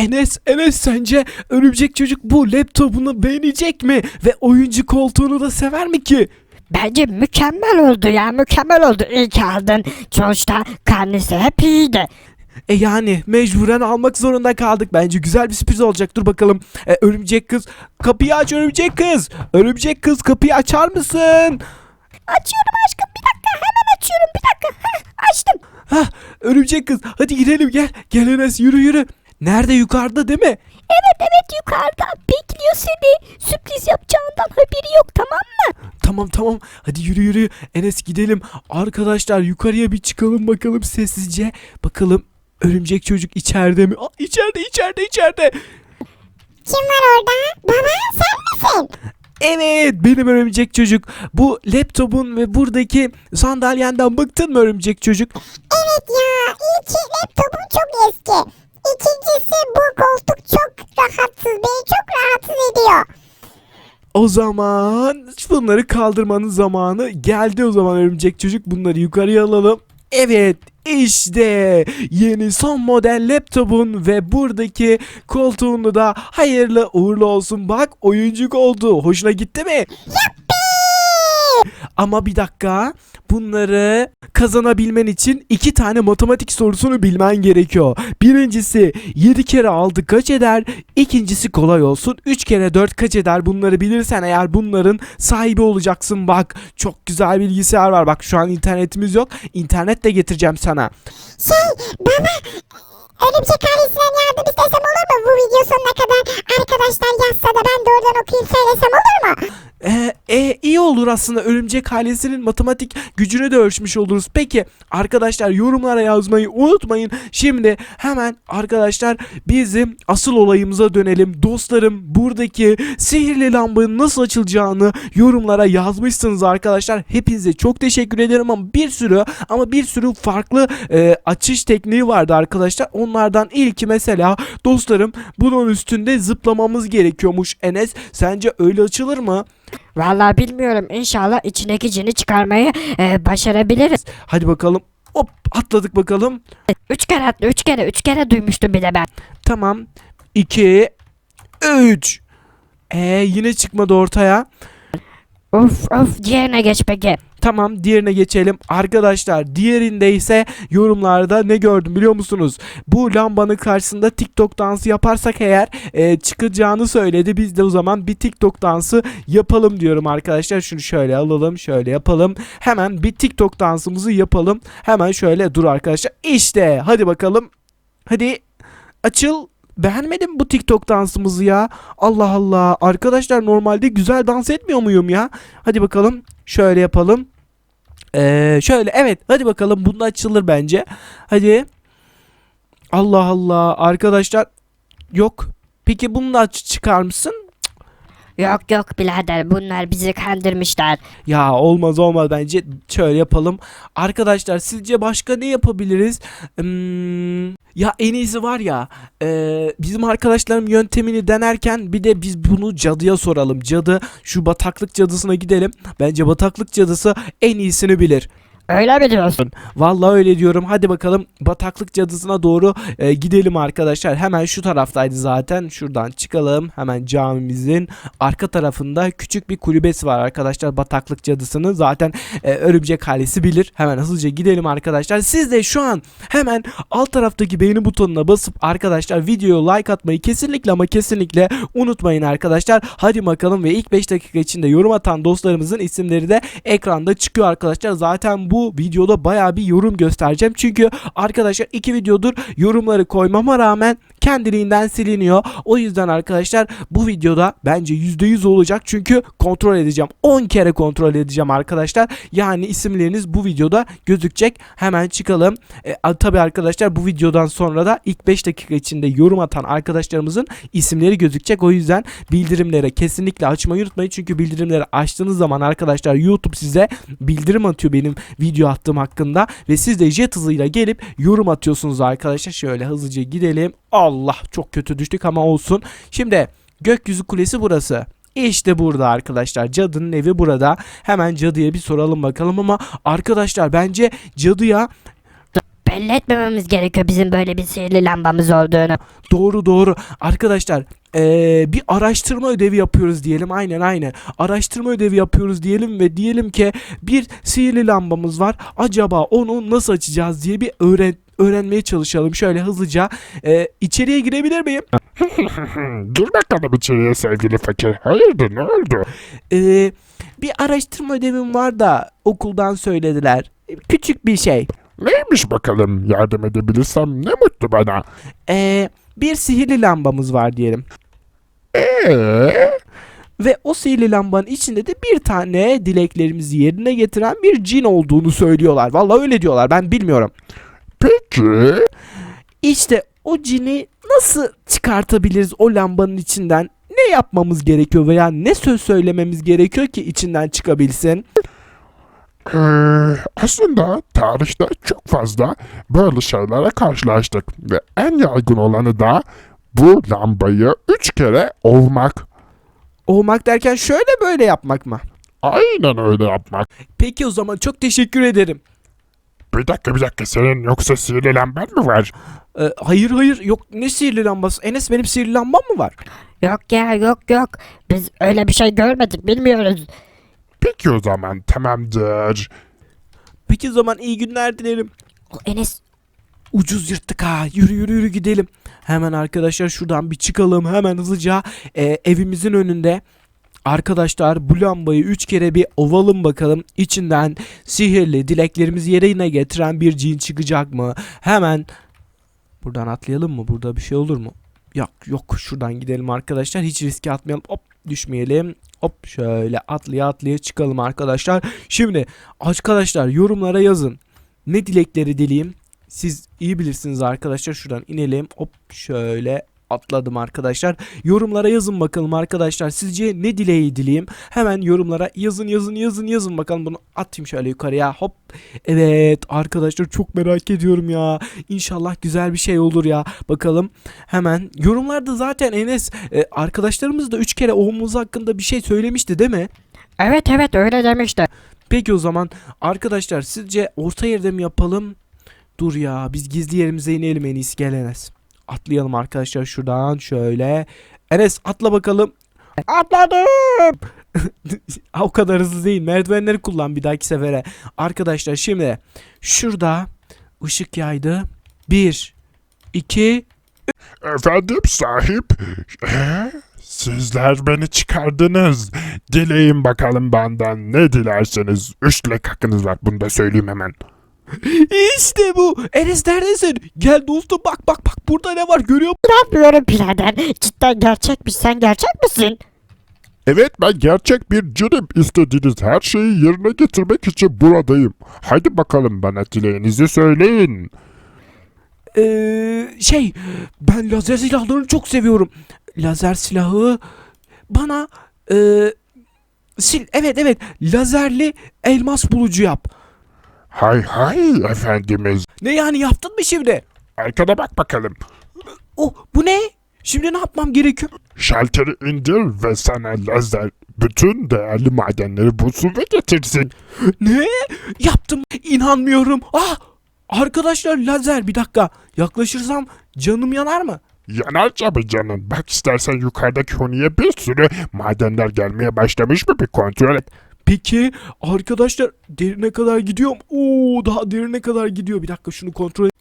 Enes, Enes sence örümcek çocuk bu laptopunu beğenecek mi? Ve oyuncu koltuğunu da sever mi ki? Bence mükemmel oldu ya mükemmel oldu. İyi ki aldın. Sonuçta karnesi hep iyiydi. E yani mecburen almak zorunda kaldık. Bence güzel bir sürpriz olacak. Dur bakalım. E, örümcek kız. Kapıyı aç örümcek kız. Örümcek kız kapıyı açar mısın? Açıyorum aşkım bir dakika hemen açıyorum bir dakika. Heh, açtım. Hah örümcek kız. Hadi girelim gel. Gel Enes yürü yürü. Nerede yukarıda değil mi? Evet evet yukarıda bekliyor seni. Sürpriz yapacağından haberi yok tamam mı? Tamam tamam. Hadi yürü yürü. Enes gidelim. Arkadaşlar yukarıya bir çıkalım bakalım sessizce. Bakalım örümcek çocuk içeride mi? Aa, içeride içeride içeride. Kim var orada? Baba sen misin? Evet benim örümcek çocuk. Bu laptopun ve buradaki sandalyenden bıktın mı örümcek çocuk? Evet ya ilk laptopum çok eski. Koltuk çok rahatsız. Beni çok rahatsız ediyor. O zaman bunları kaldırmanın zamanı geldi o zaman örümcek çocuk. Bunları yukarıya alalım. Evet işte yeni son model laptopun ve buradaki koltuğunu da hayırlı uğurlu olsun. Bak oyuncuk oldu. Hoşuna gitti mi? Ama bir dakika bunları kazanabilmen için iki tane matematik sorusunu bilmen gerekiyor. Birincisi 7 kere 6 kaç eder? İkincisi kolay olsun 3 kere 4 kaç eder? Bunları bilirsen eğer bunların sahibi olacaksın bak. Çok güzel bilgisayar var bak şu an internetimiz yok. İnternet de getireceğim sana. Şey baba örümcek ailesinden yardım istesem olur mu? Bu video sonuna kadar arkadaşlar yazsa da ben de oradan okuyup söylesem olur mu? Ee, e, iyi olur aslında örümcek ailesinin matematik gücünü de ölçmüş oluruz. Peki arkadaşlar yorumlara yazmayı unutmayın. Şimdi hemen arkadaşlar bizim asıl olayımıza dönelim. Dostlarım buradaki sihirli lambanın nasıl açılacağını yorumlara yazmışsınız arkadaşlar. Hepinize çok teşekkür ederim ama bir sürü ama bir sürü farklı e, açış tekniği vardı arkadaşlar. Onlardan ilki mesela dostlarım bunun üstünde zıplamamız gerekiyormuş Enes. Sence öyle açılır mı? Vallahi bilmiyorum inşallah içindeki cini çıkarmayı e, başarabiliriz. Hadi bakalım. Hop atladık bakalım. Üç kere attı üç kere üç kere duymuştum bir de ben. Tamam. 2 3 Ee yine çıkmadı ortaya. Of of diğerine geç peki. Tamam diğerine geçelim. Arkadaşlar diğerinde ise yorumlarda ne gördüm biliyor musunuz? Bu lambanın karşısında TikTok dansı yaparsak eğer e, çıkacağını söyledi. Biz de o zaman bir TikTok dansı yapalım diyorum arkadaşlar. Şunu şöyle alalım şöyle yapalım. Hemen bir TikTok dansımızı yapalım. Hemen şöyle dur arkadaşlar. İşte hadi bakalım. Hadi açıl. Beğenmedim bu TikTok dansımızı ya. Allah Allah. Arkadaşlar normalde güzel dans etmiyor muyum ya? Hadi bakalım. Şöyle yapalım. Ee, şöyle evet. Hadi bakalım. Bunda açılır bence. Hadi. Allah Allah. Arkadaşlar. Yok. Peki bunu da aç çıkar mısın? Yok yok birader bunlar bizi kandırmışlar. Ya olmaz olmaz bence şöyle yapalım. Arkadaşlar sizce başka ne yapabiliriz? Hmm, ya en iyisi var ya e, bizim arkadaşlarım yöntemini denerken bir de biz bunu cadıya soralım. Cadı şu bataklık cadısına gidelim. Bence bataklık cadısı en iyisini bilir. Öyle mi diyorsun? Vallahi öyle diyorum. Hadi bakalım bataklık cadısına doğru e, gidelim arkadaşlar. Hemen şu taraftaydı zaten. Şuradan çıkalım. Hemen camimizin arka tarafında küçük bir kulübesi var arkadaşlar. Bataklık cadısını zaten e, örümcek ailesi bilir. Hemen hızlıca gidelim arkadaşlar. Siz de şu an hemen alt taraftaki beğeni butonuna basıp arkadaşlar videoya like atmayı kesinlikle ama kesinlikle unutmayın arkadaşlar. Hadi bakalım ve ilk 5 dakika içinde yorum atan dostlarımızın isimleri de ekranda çıkıyor arkadaşlar. Zaten bu videoda baya bir yorum göstereceğim. Çünkü arkadaşlar iki videodur yorumları koymama rağmen kendiliğinden siliniyor. O yüzden arkadaşlar bu videoda bence %100 olacak. Çünkü kontrol edeceğim. 10 kere kontrol edeceğim arkadaşlar. Yani isimleriniz bu videoda gözükecek. Hemen çıkalım. E, tabi arkadaşlar bu videodan sonra da ilk 5 dakika içinde yorum atan arkadaşlarımızın isimleri gözükecek. O yüzden bildirimlere kesinlikle açmayı unutmayın. Çünkü bildirimleri açtığınız zaman arkadaşlar YouTube size bildirim atıyor benim video attığım hakkında. Ve siz de jet hızıyla gelip yorum atıyorsunuz arkadaşlar. Şöyle hızlıca gidelim. Allah çok kötü düştük ama olsun. Şimdi gökyüzü kulesi burası. İşte burada arkadaşlar cadının evi burada. Hemen cadıya bir soralım bakalım ama arkadaşlar bence cadıya belli etmememiz gerekiyor bizim böyle bir sihirli lambamız olduğunu. Doğru doğru. Arkadaşlar eee, bir araştırma ödevi yapıyoruz diyelim. Aynen aynen. Araştırma ödevi yapıyoruz diyelim ve diyelim ki bir sihirli lambamız var. Acaba onu nasıl açacağız diye bir öğren öğrenmeye çalışalım. Şöyle hızlıca Eee, içeriye girebilir miyim? Gir bakalım içeriye sevgili fakir. Hayırdır ne oldu? Eee, bir araştırma ödevim var da okuldan söylediler. Küçük bir şey. Neymiş bakalım yardım edebilirsem ne mutlu bana. Eee, bir sihirli lambamız var diyelim. Eee? Ve o sihirli lambanın içinde de bir tane dileklerimizi yerine getiren bir cin olduğunu söylüyorlar. Vallahi öyle diyorlar ben bilmiyorum. Peki. İşte o cini nasıl çıkartabiliriz o lambanın içinden? Ne yapmamız gerekiyor veya ne söz söylememiz gerekiyor ki içinden çıkabilsin? Ee, aslında tarihte çok fazla böyle şeylere karşılaştık. Ve en yaygın olanı da bu lambayı üç kere ovmak. Olmak derken şöyle böyle yapmak mı? Aynen öyle yapmak. Peki o zaman çok teşekkür ederim. Bir dakika bir dakika senin yoksa sihirli lamban mı var? Ee, hayır hayır yok ne sihirli lambası? Enes benim sihirli lambam mı var? Yok ya yok yok. Biz öyle bir şey görmedik bilmiyoruz. Peki o zaman tamamdır. Peki o zaman iyi günler dilerim. O Enes Ucuz yırttık ha. Yürü yürü yürü gidelim. Hemen arkadaşlar şuradan bir çıkalım. Hemen hızlıca e, evimizin önünde. Arkadaşlar bu lambayı 3 kere bir ovalım bakalım. İçinden sihirli dileklerimizi yerine getiren bir cin çıkacak mı? Hemen buradan atlayalım mı? Burada bir şey olur mu? Yok yok şuradan gidelim arkadaşlar. Hiç riske atmayalım. Hop düşmeyelim. Hop şöyle atlaya atlaya çıkalım arkadaşlar. Şimdi arkadaşlar yorumlara yazın. Ne dilekleri dileyim? Siz iyi bilirsiniz arkadaşlar. Şuradan inelim. Hop şöyle atladım arkadaşlar. Yorumlara yazın bakalım arkadaşlar. Sizce ne dileği dileyim? Hemen yorumlara yazın yazın yazın yazın bakalım. Bunu atayım şöyle yukarıya. Hop. Evet arkadaşlar çok merak ediyorum ya. İnşallah güzel bir şey olur ya. Bakalım. Hemen yorumlarda zaten Enes e, arkadaşlarımız da 3 kere oğlumuz hakkında bir şey söylemişti değil mi? evet evet öyle demişti. Peki o zaman arkadaşlar sizce orta yerde mi yapalım? Dur ya biz gizli yerimize inelim en iyisi gel Enes. Atlayalım arkadaşlar şuradan şöyle. Enes atla bakalım. Atladım. O kadar hızlı değil. Merdivenleri kullan bir dahaki sefere. Arkadaşlar şimdi şurada ışık yaydı. Bir, iki, Efendim sahip? Sizler beni çıkardınız. Dileyin bakalım benden ne dilerseniz. Üç dilek hakkınız var bunu da söyleyeyim hemen. İşte bu. Enes neredesin? Gel dostum bak bak bak burada ne var görüyor musun? Yapmıyorum birader. Cidden gerçekmiş sen gerçek misin? Evet ben gerçek bir cinim. İstediğiniz her şeyi yerine getirmek için buradayım. Haydi bakalım bana dileğinizi söyleyin. Ee, şey ben lazer silahlarını çok seviyorum. Lazer silahı bana e, sil evet evet lazerli elmas bulucu yap. Hay hay efendimiz. Ne yani yaptın mı şimdi? Arkada bak bakalım. Oh bu ne? Şimdi ne yapmam gerekiyor? Şalteri indir ve sana lazer bütün değerli madenleri bulsun ve getirsin. Ne? Yaptım. İnanmıyorum. Ah! Arkadaşlar lazer bir dakika. Yaklaşırsam canım yanar mı? Yanar tabii canın. Bak istersen yukarıdaki konuya bir sürü madenler gelmeye başlamış mı bir kontrol et. Peki arkadaşlar derine kadar gidiyorum. Oo daha derine kadar gidiyor. Bir dakika şunu kontrol et.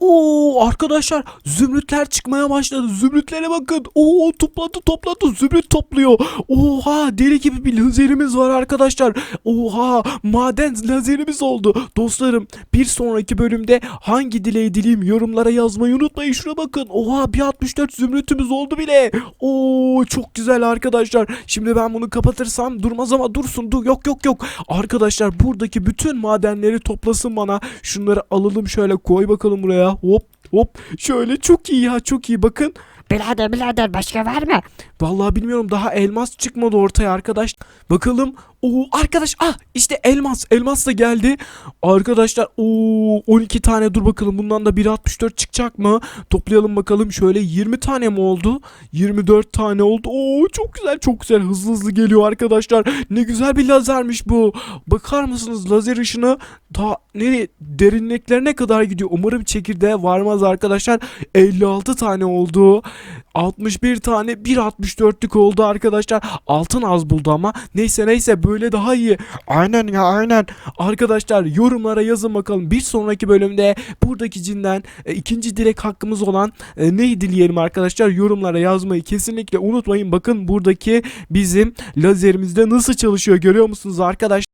Oo arkadaşlar zümrütler çıkmaya başladı. Zümrütlere bakın. Oo topladı topladı zümrüt topluyor. Oha deli gibi bir lazerimiz var arkadaşlar. Oha maden lazerimiz oldu. Dostlarım bir sonraki bölümde hangi dileği dileyim yorumlara yazmayı unutmayın. Şuna bakın. Oha bir 64 zümrütümüz oldu bile. Oo çok güzel arkadaşlar. Şimdi ben bunu kapatırsam durmaz ama dursun. Dur yok yok yok. Arkadaşlar buradaki bütün madenleri toplasın bana. Şunları alalım şöyle koy bakalım buraya. Hop Hop şöyle çok iyi ya çok iyi bakın. Birader birader başka var mı? Vallahi bilmiyorum daha elmas çıkmadı ortaya arkadaş. Bakalım. Oo arkadaş ah işte elmas. Elmas da geldi. Arkadaşlar oo 12 tane dur bakalım bundan da 1.64 çıkacak mı? Toplayalım bakalım şöyle 20 tane mi oldu? 24 tane oldu. Oo çok güzel çok güzel hızlı hızlı geliyor arkadaşlar. Ne güzel bir lazermiş bu. Bakar mısınız lazer ışını daha nereye derinliklerine kadar gidiyor. Umarım çekirdeğe varmaz arkadaşlar. 56 tane oldu. 61 tane 1.64'lük oldu arkadaşlar. Altın az buldu ama. Neyse neyse böyle daha iyi. Aynen ya aynen. Arkadaşlar yorumlara yazın bakalım. Bir sonraki bölümde buradaki cinden e, ikinci dilek hakkımız olan e, neyi dileyelim arkadaşlar? Yorumlara yazmayı kesinlikle unutmayın. Bakın buradaki bizim lazerimizde nasıl çalışıyor görüyor musunuz arkadaşlar?